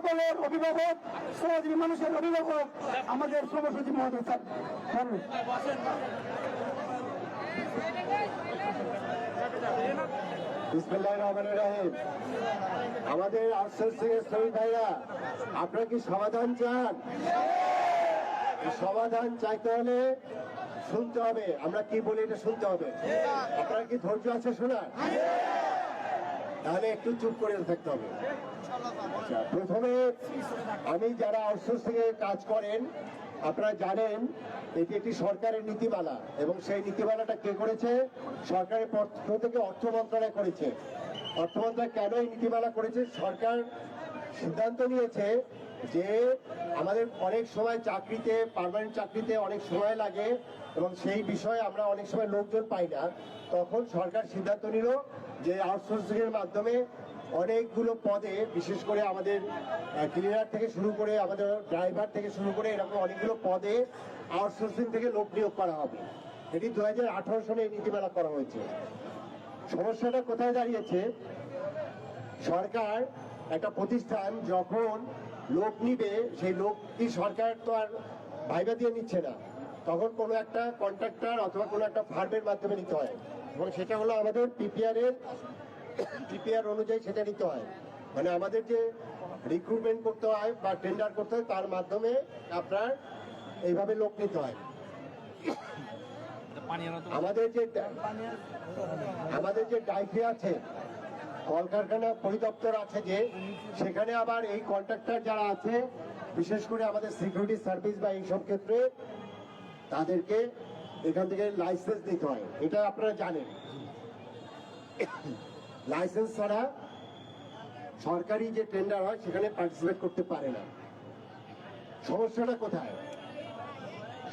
সকলের অভিভাবক শ্রমজীবী মানুষের অভিভাবক, আমাদের শ্রমসচিব মহোদয় স্যার। আমাদের আউটসোর্সিং এর শ্রমিক ভাইরা, আপনারা কি সমাধান চান? সমাধান চাইতে হলে শুনতে হবে। আমরা কি বলি এটা শুনতে হবে? আপনার কি ধৈর্য আছে শোনা তাহলে একটু চুপ করে থাকতে হবে। আচ্ছা, প্রথমে আমি যারা আউটসোর্সিং এ কাজ করেন আপনারা জানেন এটি একটি সরকারের নীতিমালা এবং সেই নীতিমালাটা কে করেছে? সরকারের পক্ষ থেকে অর্থ মন্ত্রণালয় করেছে। অর্থ মন্ত্রণালয় কেন এই নীতিমালা করেছে? সরকার সিদ্ধান্ত নিয়েছে যে আমাদের অনেক সময় চাকরিতে পার্মানেন্ট চাকরিতে অনেক সময় লাগে এবং সেই বিষয়ে আমরা অনেক সময় লোকজন পাই না। তখন সরকার সিদ্ধান্ত নিল যে আউটসোর্সিং এর মাধ্যমে অনেকগুলো পদে, বিশেষ করে আমাদের ক্লিনার থেকে শুরু করে আমাদের ড্রাইভার থেকে শুরু করে এরকম অনেকগুলো পদে আউটসোর্সিং থেকে লোক নিয়োগ করা হবে। এটি দু হাজার আঠারো সালে এই নীতিমালা করা হয়েছে। সমস্যাটা কোথায় দাঁড়িয়েছে? সরকার একটা প্রতিষ্ঠান যখন লোক নিবে, সেই লোকটি সরকার তো আর ভাইবা দিয়ে নিচ্ছে না। তখন কোনো একটা কন্ট্রাক্টর অথবা কোনো একটা ফার্মের মাধ্যমে নিতে হয়। এবং সেটা হলো আমাদের পিপিআর এর পিপিআর অনুযায়ী সেটা নিতে হয়। মানে আমাদের যে রিক্রুটমেন্ট করতে হয় বা টেন্ডার করতে হয়, তার মাধ্যমে আপনার এইভাবে লোক নিতে হয়। আমাদের যে আমাদের যে ডাইফে আছে, কলকারখানা পরিদপ্তর আছে যে, সেখানে আবার এই কন্ট্রাক্টর যারা আছে, বিশেষ করে আমাদের সিকিউরিটি সার্ভিস বা এইসব ক্ষেত্রে, তাদেরকে এখান থেকে লাইসেন্স দিতে হয়, এটা আপনারা জানেন। লাইসেন্স ছাড়া সরকারি যে টেন্ডার হয়, সেখানে পার্টিসিপেট করতে পারে না। সমস্যাটা কোথায়?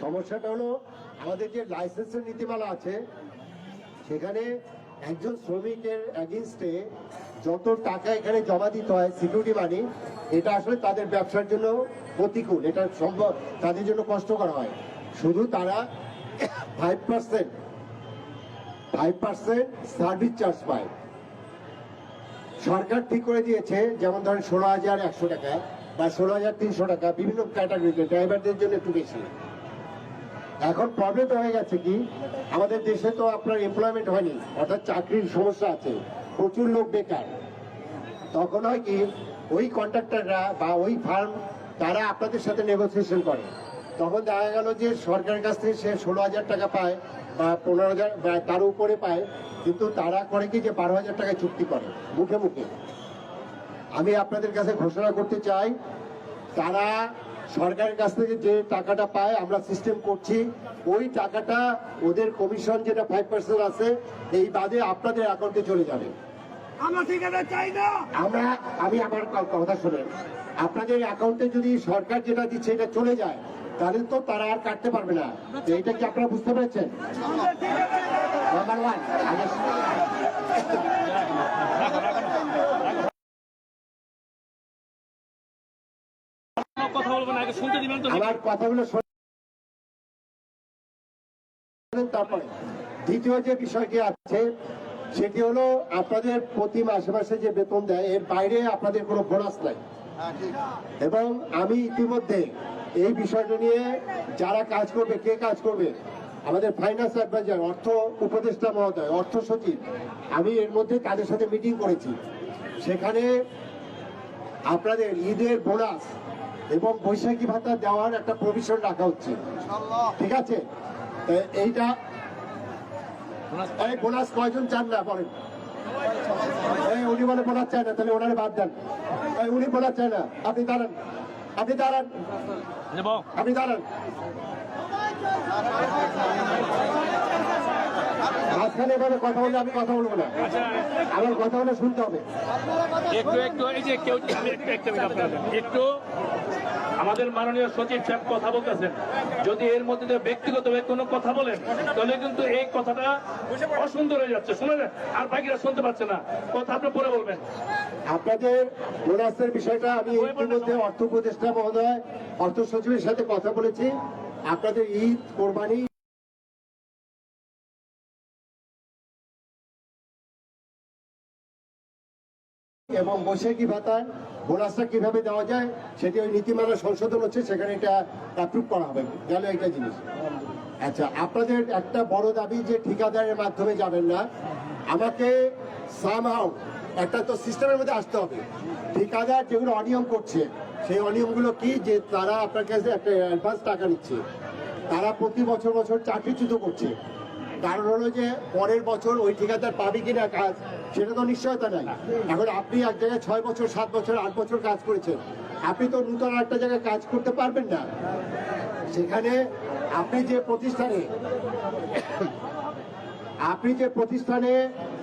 সমস্যাটা হলো, আমাদের যে লাইসেন্সের নীতিমালা আছে, সেখানে একজন শ্রমিকের এগেনস্টে যত টাকা এখানে জমা দিতে হয় সিকিউরিটি মানি এটা আসলে তাদের ব্যবসার জন্য প্রতিকূল, এটা সম্ভব, তাদের জন্য কষ্টকর হয়। শুধু তারা five percent five percent service charge পায়। সরকার ঠিক করে দিয়েছে, যেমন ধরেন ষোলো হাজার একশো টাকা বা ষোলো হাজার তিনশো টাকা বিভিন্ন ক্যাটাগরিতে ড্রাইভারদের জন্য একটু বেশি। এখন প্রবলেম হয়ে গেছে কি, আমাদের দেশে তো আপনার এমপ্লয়মেন্ট হয়নি, অর্থাৎ চাকরির সমস্যা আছে, প্রচুর লোক বেকার। তখন হয় কি, ওই কন্ট্রাক্টররা বা ওই ফার্ম তারা আপনাদের সাথে নেগোসিয়েশন করে। তখন দেখা গেল যে সরকারের কাছ থেকে সে ষোলো হাজার টাকা পায় বা পনেরো হাজার বা তার উপরে পায় কিন্তু তারা করে কি যে বারো হাজার টাকায় চুক্তি করে মুখে মুখে। আমি আপনাদের কাছে ঘোষণা করতে চাই তারা সরকারের কাছ থেকে যে টাকাটা পায় আমরা সিস্টেম করছি। ওই টাকাটা ওদের কমিশন যেটা ফাইভ পার্সেন্ট আছে এই বাদে আপনাদের অ্যাকাউন্টে চলে যাবে। আমরা ঠিকাদার চাই না। আমরা আমি আমার কথা শুনেন। আপনাদের অ্যাকাউন্টে যদি সরকার যেটা দিচ্ছে এটা চলে যায় তাহলে তো তারা আর কাটতে পারবে না। এটা কি আপনারা বুঝতে পেরেছেন? নাম্বার ওয়ান আমার কথাগুলো তারপরে দ্বিতীয় যে বিষয়টি আছে সেটি হলো আপনাদের প্রতি মাসে মাসে যে বেতন দেয় এর বাইরে আপনাদের কোনো বোনাস নাই। এবং আমি ইতিমধ্যে এই বিষয়টা নিয়ে যারা কাজ করবে কে কাজ করবে? আমাদের ফাইন্যান্স অ্যাডভাইজার অর্থ উপদেষ্টা মহোদয় অর্থ সচিব। আমি এর মধ্যে তাদের সাথে মিটিং করেছি। সেখানে আপনাদের ঈদের বোনাস এবং বৈশাখী ভাতা দেওয়ার একটা প্রভিশন রাখা হচ্ছে। ঠিক আছে? এইটা এই বোনাস কয়জন চান না বলেন? এই উনি বলে বোনাস চায় না তাহলে ওনারে বাদ দেন। উনি বোনাস চায় না। আপনি দাঁড়ান। আপনি দাঁড়ান। আপনি দাঁড়ান। মাঝখানে এভাবে কথা বলে আমি কথা বলব না। আচ্ছা। আমার কথা বলে শুনতে হবে। একটু একটু এই যে কেউ একটু আমাদের মাননীয় সচিব সাহেব কথা বলতেছেন। যদি এর মধ্যে দিয়ে ব্যক্তিগতভাবে কোনো কথা বলেন তাহলে কিন্তু এই কথাটা অসুন্দর হয়ে যাচ্ছে। শুনে আর বাকিরা শুনতে পাচ্ছে না। কথা আপনি পরে বলবেন। আপনাদের বোনাসের বিষয়টা আমি ইতিমধ্যে অর্থ উপদেষ্টা মহোদয় অর্থ সচিবের সাথে কথা বলেছি। আপনাদের ঈদ কোরবানি এবং বৈশাখী ভাতা বোনাসটা কীভাবে দেওয়া যায়, সেটি ওই নীতিমালা সংশোধন হচ্ছে, সেখানে এটা অ্যাপ্রুভ করা হবে। গেল একটা জিনিস। আচ্ছা আপনাদের একটা বড় দাবি যে ঠিকাদারের মাধ্যমে যাবেন না, আমাকে সামহাও একটা তো সিস্টেমের মধ্যে আসতে হবে। ঠিকাদার যেগুলো অনিয়ম করছে, সেই অনিয়মগুলো কি? যে তারা আপনার কাছে একটা অ্যাডভান্স টাকা নিচ্ছে, তারা প্রতি বছর বছর চাকরিচ্যুত করছে। কারণ হলো যে পরের বছর ওই ঠিকাদার পাবে কিনা কাজ সেটা তো নিশ্চয়তা নাই। এখন আপনি এক জায়গায় ছয় বছর, সাত বছর, আট বছর কাজ করেছেন। আপনি তো নূতন একটা জায়গায় কাজ করতে পারবেন না। সেখানে আপনি যে প্রতিষ্ঠানে, আপনি যে প্রতিষ্ঠানে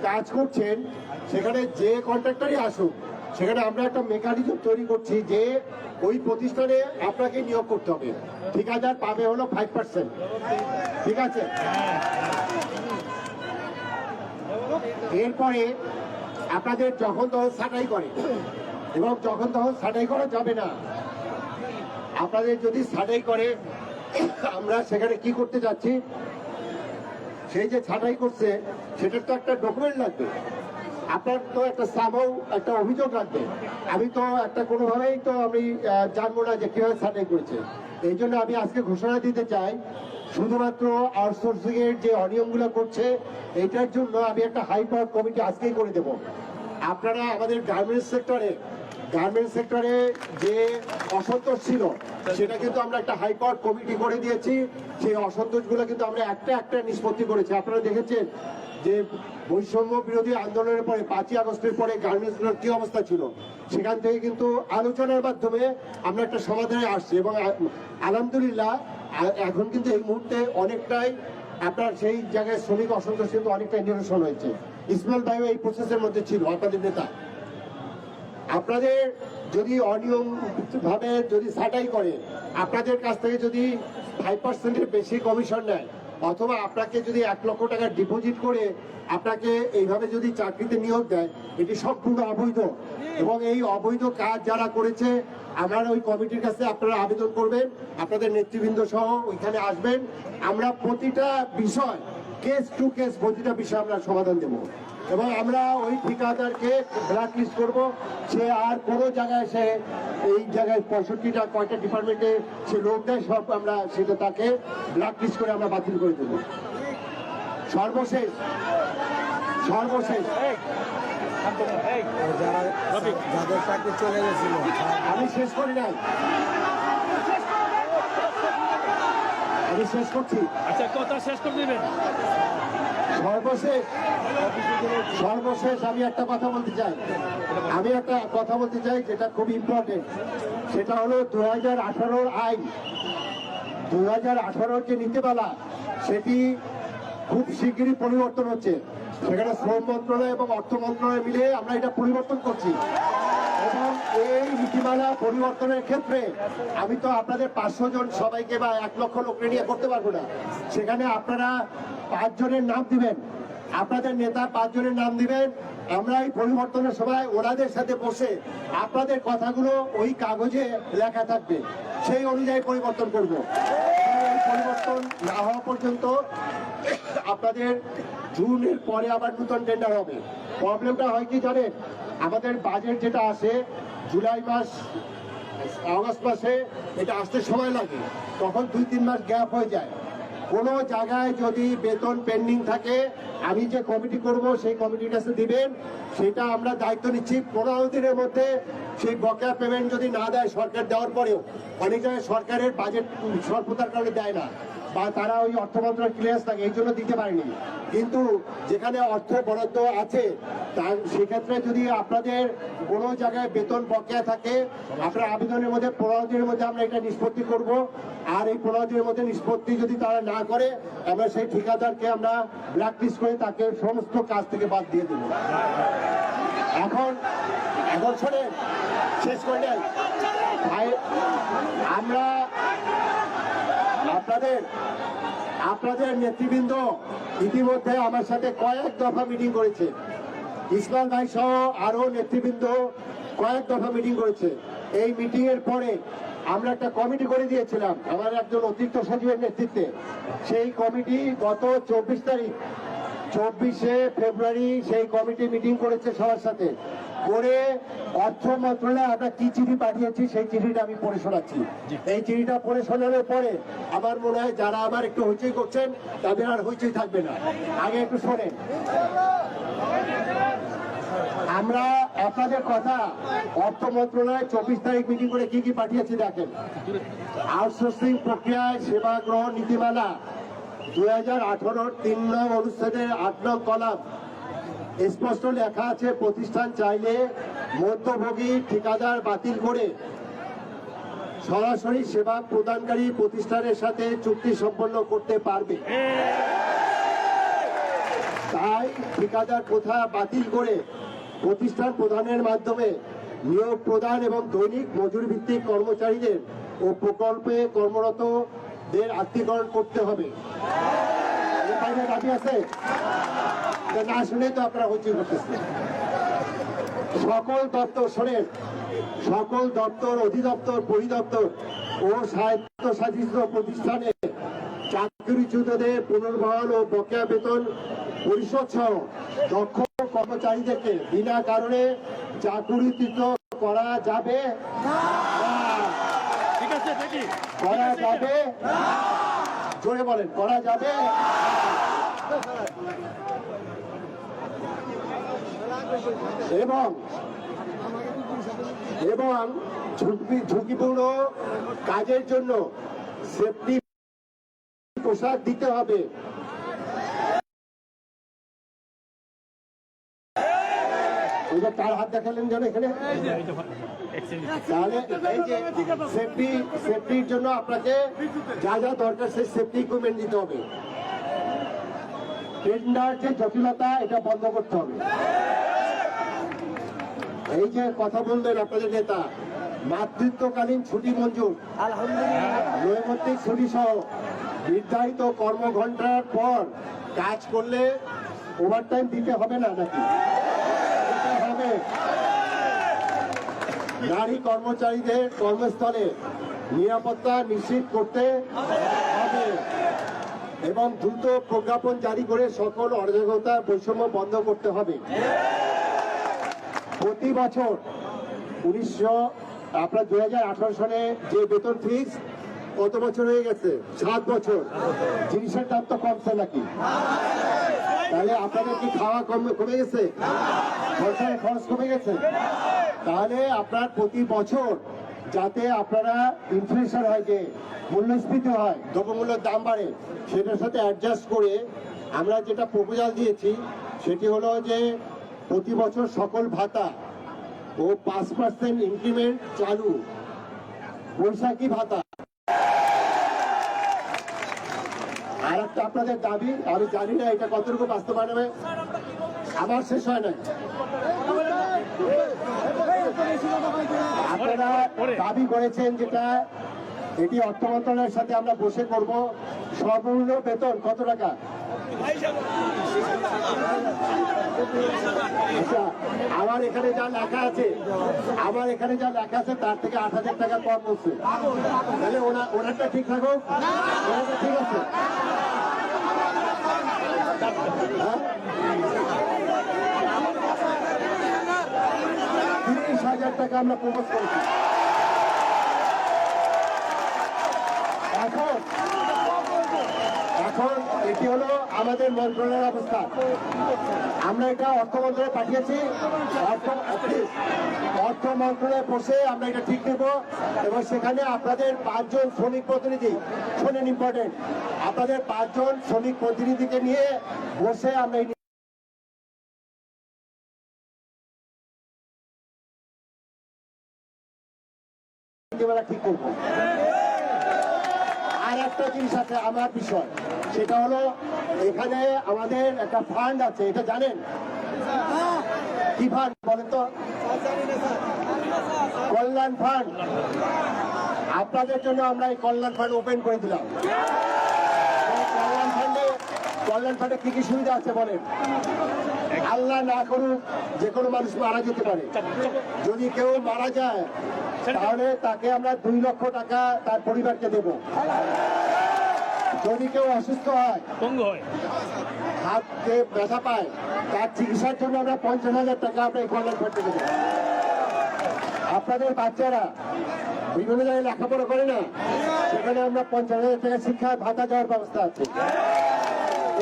কাজ করছেন, সেখানে যে কন্ট্রাক্টরই আসুক, সেখানে আমরা একটা মেকানিজম তৈরি করছি যে ওই প্রতিষ্ঠানে আপনাকে নিয়োগ করতে হবে। ঠিকাদার পাবে হলো ফাইভ পার্সেন্ট ঠিক আছে? এরপরে আপনাদের যখন তখন ছাঁটাই করে। এবং যখন তখন ছাঁটাই করা যাবে না। আপনাদের যদি ছাঁটাই করে, আমরা সেখানে কি করতে যাচ্ছি? সেই যে ছাঁটাই করছে, সেটার তো একটা ডকুমেন্ট লাগবে। আপনার তো একটা সামাও একটা অভিযোগ লাগবে। আমি তো একটা কোনোভাবেই তো আমি জানব না যে কীভাবে ছাঁটাই করেছে। এই জন্য আমি আজকে ঘোষণা দিতে চাই শুধুমাত্র আউটসোর্সিং এর যে অনিয়মগুলো করছে, এটার জন্য আমি একটা হাই পাওয়ার কমিটি আজকেই করে দেব। আপনারা আমাদের গার্মেন্টস সেক্টরে গার্মেন্টস সেক্টরে যে অসন্তোষ ছিল, সেটা কিন্তু আমরা একটা হাই পাওয়ার কমিটি করে দিয়েছি। সেই অসন্তোষগুলো কিন্তু আমরা একটা একটা নিষ্পত্তি করেছি। আপনারা দেখেছেন যে বৈষম্য বিরোধী আন্দোলনের পরে, পাঁচই আগস্টের পরে গার্মেন্টসগুলোর কি অবস্থা ছিল? সেখান থেকে কিন্তু আলোচনার মাধ্যমে আমরা একটা সমাধানে আসছি এবং আলহামদুলিল্লাহ এখন কিন্তু এই মুহূর্তে অনেকটাই আপনার সেই জায়গায় শ্রমিক অসন্তোষ কিন্তু অনেকটাই নিরসন হয়েছে। ইসমাইল ভাইও এই প্রসেসের মধ্যে ছিল আপনাদের নেতা। আপনাদের যদি অনিয়ম ভাবে যদি সাটাই করে, আপনাদের কাছ থেকে যদি ফাইভ পার্সেন্টের বেশি কমিশন নেয় অথবা আপনাকে যদি এক লক্ষ টাকা ডিপোজিট করে আপনাকে এইভাবে যদি চাকরিতে নিয়োগ দেয়, এটি সম্পূর্ণ অবৈধ। এবং এই অবৈধ কাজ যারা করেছে, আমার ওই কমিটির কাছে আপনারা আবেদন করবেন, আপনাদের নেতৃবৃন্দ সহ ওইখানে আসবেন। আমরা প্রতিটা বিষয় কেস টু কেস প্রতিটা বিষয় আমরা সমাধান দেবো। এবং আমরা ওই ঠিকাদারকে ব্ল্যাক লিস্ট করব। সে আর কোনো জায়গায় সে এই জায়গায় পঁয়ষট্টিটা কয়টা ডিপার্টমেন্টে সে লোক দেয় সব আমরা সেটা তাকে ব্ল্যাক লিস্ট করে আমরা বাতিল করে দেবো। সর্বশেষ সর্বশেষ। যারা যাদের চাকরি চলে গেছিল। আমি শেষ করি নাই। আমি শেষ করছি। আচ্ছা কথা শেষ করে দিবেন। সর্বশেষ সর্বশেষ আমি একটা কথা বলতে চাই। আমি একটা কথা বলতে চাই যেটা খুব ইম্পর্টেন্ট সেটা হলো দু হাজার আঠারোর আইন। দু হাজার আঠারোর যে নীতিমালা, সেটি খুব শীঘ্রই পরিবর্তন হচ্ছে। সেখানে শ্রম মন্ত্রণালয় এবং অর্থ মন্ত্রণালয় মিলে আমরা এটা পরিবর্তন করছি। এই নীতিমালা পরিবর্তনের ক্ষেত্রে আমি তো আপনাদের পাঁচশো জন সবাইকে বা এক লক্ষ লোককে নিয়ে করতে পারব না। সেখানে আপনারা পাঁচজনের নাম দিবেন। আপনাদের নেতা পাঁচজনের নাম দিবেন। আমরা এই পরিবর্তনের সময় ওনাদের সাথে বসে আপনাদের কথাগুলো ওই কাগজে লেখা থাকবে। সেই অনুযায়ী পরিবর্তন করব। পরিবর্তন না হওয়া পর্যন্ত আপনাদের জুনের পরে আবার নতুন টেন্ডার হবে। প্রবলেমটা হয় কি জানেন? আমাদের বাজেট যেটা আসে জুলাই মাস, আগস্ট মাসে এটা আসতে সময় লাগে। তখন দুই, তিন মাস গ্যাপ হয়ে যায়। কোনো জায়গায় যদি বেতন পেন্ডিং থাকে, আমি যে কমিটি করব, সেই কমিটির কাছে দিবেন। সেটা আমরা দায়িত্ব নিচ্ছি। পনেরো দিনের মধ্যে সেই বকেয়া পেমেন্ট যদি না দেয় সরকার, দেওয়ার পরেও। অনেক জায়গায় সরকারের বাজেট স্বল্পতার কারণে দেয় না। বা তারা ওই অর্থ মন্ত্রণালয় ক্লিয়ার থাকে এই জন্য দিতে পারেনি। কিন্তু যেখানে অর্থ বরাদ্দ আছে তার সেক্ষেত্রে যদি আপনাদের কোনো জায়গায় বেতন বকেয়া থাকে আপনার আবেদনের মধ্যে পনেরো দিনের মধ্যে আমরা এটা নিষ্পত্তি করব। আর এই পনেরো দিনের মধ্যে নিষ্পত্তি যদি তারা না করে আমরা সেই ঠিকাদারকে আমরা ব্ল্যাকলিস্ট করে তাকে সমস্ত কাজ থেকে বাদ দিয়ে দেবো। এখন এখন শোনেন শেষ করে নেন ভাই, আমরা আপনাদের আপনাদের নেতৃবৃন্দ ইতিমধ্যে আমার সাথে কয়েক দফা মিটিং করেছে। ইসমাইল ভাই সহ আরও নেতৃবৃন্দ কয়েক দফা মিটিং করেছে। এই মিটিং এর পরে আমরা একটা কমিটি করে দিয়েছিলাম, আমার একজন অতিরিক্ত সচিবের নেতৃত্বে। সেই কমিটি গত চব্বিশ তারিখ, চব্বিশে ফেব্রুয়ারি সেই কমিটি মিটিং করেছে সবার সাথে। করে অর্থ মন্ত্রণালয়ে আমরা কি চিঠি পাঠিয়েছি সেই চিঠিটা আমি পড়ে শোনাচ্ছি। এই চিঠিটা পড়ে শোনানোর পরে আমার মনে হয় যারা আবার একটু হইচই করছেন তাদের আর হইচই থাকবে না। আগে একটু শোনেন। আমরা আপনাদের কথা অর্থ মন্ত্রণালয় চব্বিশ তারিখ মিটিং করে কি কি পাঠিয়েছি দেখেন। আউটসোর্সিং প্রক্রিয়ায় সেবা গ্রহণ নীতিমালা দুই হাজার আঠারোর তিন নং অনুচ্ছেদের আট নং কলাম স্পষ্ট লেখা আছে, প্রতিষ্ঠান চাইলে মধ্যভোগী ঠিকাদার বাতিল করে সরাসরি সেবা প্রদানকারী প্রতিষ্ঠানের সাথে চুক্তি সম্পন্ন করতে পারবে। তাই ঠিকাদার প্রথা বাতিল করে প্রতিষ্ঠান প্রদানের মাধ্যমে নিয়োগ প্রদান এবং দৈনিক মজুরি ভিত্তিক কর্মচারীদের ও প্রকল্পে কর্মরতদের আত্মীকরণ করতে হবে। দাবি আছে? না শুনে তো আপনারা হচ্ছে করতেছেন সকল দপ্তর শোনেন সকল দপ্তর অধিদপ্তর পরিদপ্তর ও স্বায়ত্তশাসিত প্রতিষ্ঠানে চাকরিচ্যুতদের পুনর্বহাল ও বকেয়া বেতন পরিশোধ সহ দক্ষ কর্মচারীদেরকে বিনা কারণে চাকরিচ্যুত করা যাবে ঠিক আছে করা যাবে জোরে বলেন করা যাবে এবং এবং ঝুঁকি, ঝুঁকিপূর্ণ কাজের জন্য সেফটি পোশাক দিতে হবে। যে হাত দেখালেন যেন এখানে? তাহলে সেফটি সেফটির জন্য আপনাকে যা যা দরকার সেই সেফটি ইকুইপমেন্ট দিতে হবে। টেন্ডার যে জটিলতা, এটা বন্ধ করতে হবে। এই যে কথা বললেন আপনাদের নেতা, মাতৃত্বকালীন ছুটি মঞ্জুর, নৈমিত্তিক ছুটি সহ নির্ধারিত কর্মঘণ্টার পর কাজ করলে ওভারটাইম দিতে হবে না নাকি? হবে। নারী কর্মচারীদের কর্মস্থলে নিরাপত্তা নিশ্চিত করতে হবে এবং দ্রুত প্রজ্ঞাপন জারি করে সকল অরাজকতা বৈষম্য বন্ধ করতে হবে। প্রতি বছর উনিশশো, আপনার দু হাজার আঠারো সালে যে বেতন ফিক্স কত বছর হয়ে গেছে? সাত বছর। জিনিসের দাম তো কমছে নাকি? তাহলে আপনাদের কি খাওয়া কম, কমে গেছে? সরকারের খরচ কমে গেছে? তাহলে আপনার প্রতি বছর যাতে আপনারা ইনফ্লেশন হয় যে, মূল্যস্ফীতি হয়, দ্রব্যমূল্যের দাম বাড়ে, সেটার সাথে অ্যাডজাস্ট করে আমরা যেটা প্রপোজাল দিয়েছি, সেটি হলো যে প্রতি বছর সকল ভাতা ও পাঁচ পার্সেন্ট ইনক্রিমেন্ট চালু। বৈশাখী ভাতা। আর একটা আপনাদের দাবি আমি জানি না এটা কতটুকু বাস্তবায়ন হবে। আমার শেষ হয় না আপনারা দাবি করেছেন যেটা এটি অর্থ মন্ত্রণালয়ের সাথে আমরা বসে করব। সর্বনিম্ন বেতন কত টাকা? আমার এখানে যা লেখা আছে, আমার এখানে যা লেখা আছে, তার থেকে আট হাজার টাকা কম বলছে তাহলে ওনার ওনারটা ঠিক থাকুক? ওনারটা ঠিক আছে? হ্যাঁ? তিরিশ হাজার টাকা আমরা প্রপোজ করেছি। এখন এখন এটি হলো আমাদের মন্ত্রণালয়ের অবস্থা। আমরা এটা অর্থ মন্ত্রণালয়ে পাঠিয়েছি। অর্থ মন্ত্রণালয়ে বসে আমরা এটা ঠিক নেব এবং সেখানে আপনাদের পাঁচজন শ্রমিক প্রতিনিধি, শোনেন ইম্পর্টেন্ট আপনাদের পাঁচজন শ্রমিক প্রতিনিধিকে নিয়ে বসে আমরা আমার বিষয়। সেটা হলো, এখানে আমাদের একটা ফান্ড আছে, এটা জানেন? কি ফান্ড বলেন তো? কল্যাণ ফান্ড আপনাদের জন্য আমরা এই কল্যাণ ফান্ড ওপেন করে দিলাম। কল্যাণ ফান্ডে কল্যাণ ফান্ডে কি কি সুবিধা আছে বলেন? আল্লাহ না করুক, যে কোনো মানুষ মারা যেতে পারে। যদি কেউ মারা যায়, তাহলে তাকে আমরা দুই লক্ষ টাকা তার পরিবারকে দেব। যদি কেউ অসুস্থ হয় পঙ্গু হয়। হাতে ব্যথা পায় তার চিকিৎসার জন্য আমরা পঞ্চাশ হাজার টাকা আমরা এই কল্যাণ দেবো। আপনাদের বাচ্চারা বিভিন্ন জায়গায় লেখাপড়া করে না সেখানে আমরা পঞ্চাশ হাজার টাকা শিক্ষা ভাতা দেওয়ার ব্যবস্থা আছে।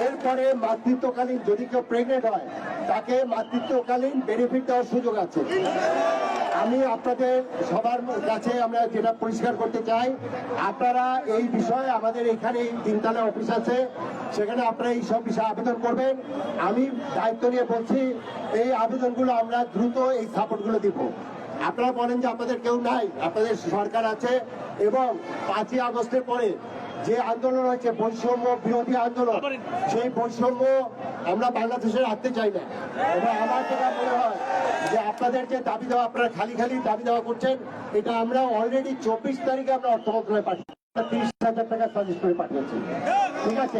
এরপরে মাতৃত্বকালীন যদি কেউ প্রেগনেন্ট হয় তাকে মাতৃত্বকালীন বেনিফিট দেওয়ার সুযোগ আছে। আমি আপনাদের সবার কাছে আমরা যেটা পরিষ্কার করতে চাই, আপনারা এই বিষয়ে আমাদের এখানে তিনতলা অফিস আছে, সেখানে আপনারা এই সব বিষয়ে আবেদন করবেন। আমি দায়িত্ব নিয়ে বলছি, এই আবেদনগুলো আমরা দ্রুত এই সাপোর্টগুলো দিব। আপনারা বলেন যে আপনাদের কেউ নাই, আপনাদের সরকার আছে, এবং পাঁচই আগস্টের পরে যে আন্দোলন হয়েছে, বৈষম্য বিরোধী আন্দোলন, সেই বৈষম্য আমরা বাংলাদেশে রাখতে চাই না। এবং আমার যেটা মনে হয় যে আপনাদের যে দাবি দেওয়া, আপনারা খালি খালি দাবি দেওয়া করছেন, এটা আমরা অলরেডি চব্বিশ তারিখে আমরা অর্থ মন্ত্রণালয়ে পাঠিয়েছি তিরিশ হাজার টাকা সাজেস্ট করে পাঠিয়েছি। ঠিক আছে?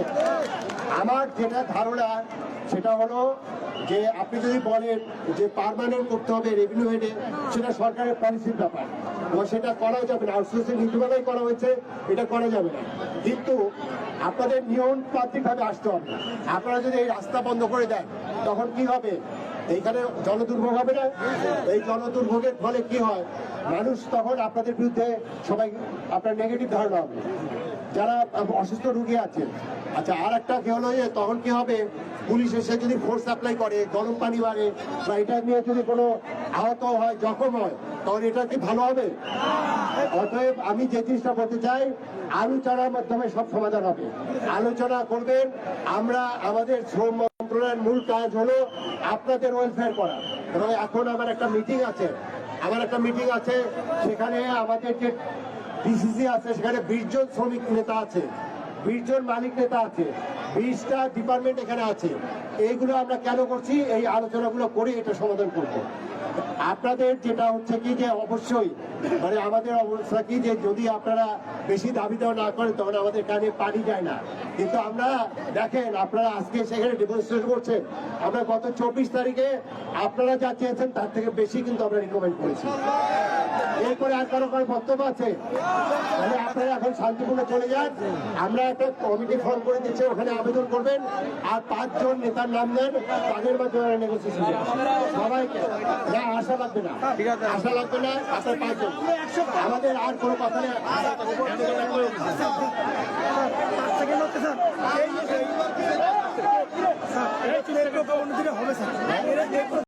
আমার যেটা ধারণা, সেটা হলো যে আপনি যদি বলেন যে পার্মানেন্ট করতে হবে রেভিনিউ হেডে সেটা সরকারের পলিসির ব্যাপার। সেটা করা যাবে না। আউটসোর্সিং নীতিমালাই করা হয়েছে, এটা করা যাবে না। কিন্তু আপনাদের নিয়ম ভাবে আসতে হবে আপনারা যদি এই রাস্তা বন্ধ করে দেন, তখন কি হবে? এইখানে জনদুর্ভোগ হবে না? এই জনদুর্ভোগের ফলে কি হয়? মানুষ তখন আপনাদের বিরুদ্ধে সবাই, আপনার নেগেটিভ ধারণা হবে। যারা অসুস্থ রুগী আছেন আচ্ছা আর একটা কি হলো? যে তখন কি হবে? পুলিশ এসে যদি ফোর্স অ্যাপ্লাই করে, গরম পানি মারে বা এটা নিয়ে যদি কোনো আহত হয়, জখম হয় তখন এটা কি ভালো হবে? অতএব আমি যে জিনিসটা বলতে চাই, আলোচনার মাধ্যমে সব সমাধান হবে। আলোচনা করবেন, আমরা আমাদের শ্রম মন্ত্রণালয়ের মূল কাজ হলো আপনাদের ওয়েলফেয়ার করা। এবং এখন আমার একটা মিটিং আছে, আমার একটা মিটিং আছে, সেখানে আমাদের যে ডিসিসি আছে, সেখানে বিশ জন শ্রমিক নেতা আছে। বিশ জন মালিক নেতা আছে, বিশটা ডিপার্টমেন্ট এখানে আছে। এইগুলো আমরা কেন করছি? এই আলোচনাগুলো করে এটা সমাধান করব। আপনাদের যেটা হচ্ছে কি যে অবশ্যই মানে আমাদের অবস্থা কি যে যদি আপনারা বেশি দাবি দেওয়া না করেন, তখন আমাদের কানে পানি যায় না। কিন্তু আমরা, দেখেন, আপনারা আজকে সেখানে ডেমনস্ট্রেট করছেন। আমরা গত চব্বিশ তারিখে আপনারা যা চেয়েছেন, তার থেকে বেশি কিন্তু আমরা রিকমেন্ড করেছি। এরপরে আর কারও কারও বক্তব্য আছে তাহলে আপনারা এখন শান্তিপূর্ণ চলে যান আমরা একটা কমিটি ফর্ম করে দিচ্ছি ওখানে আবেদন করবেন আর পাঁচজন নেতার নাম দেন তাদের মাধ্যমে নেগোসিয়েশন সবাইকে না আশা লাগবে না আশা লাগবে না আপনার পাঁচজন আমাদের আর কোনো কথা নেই হবে স্যার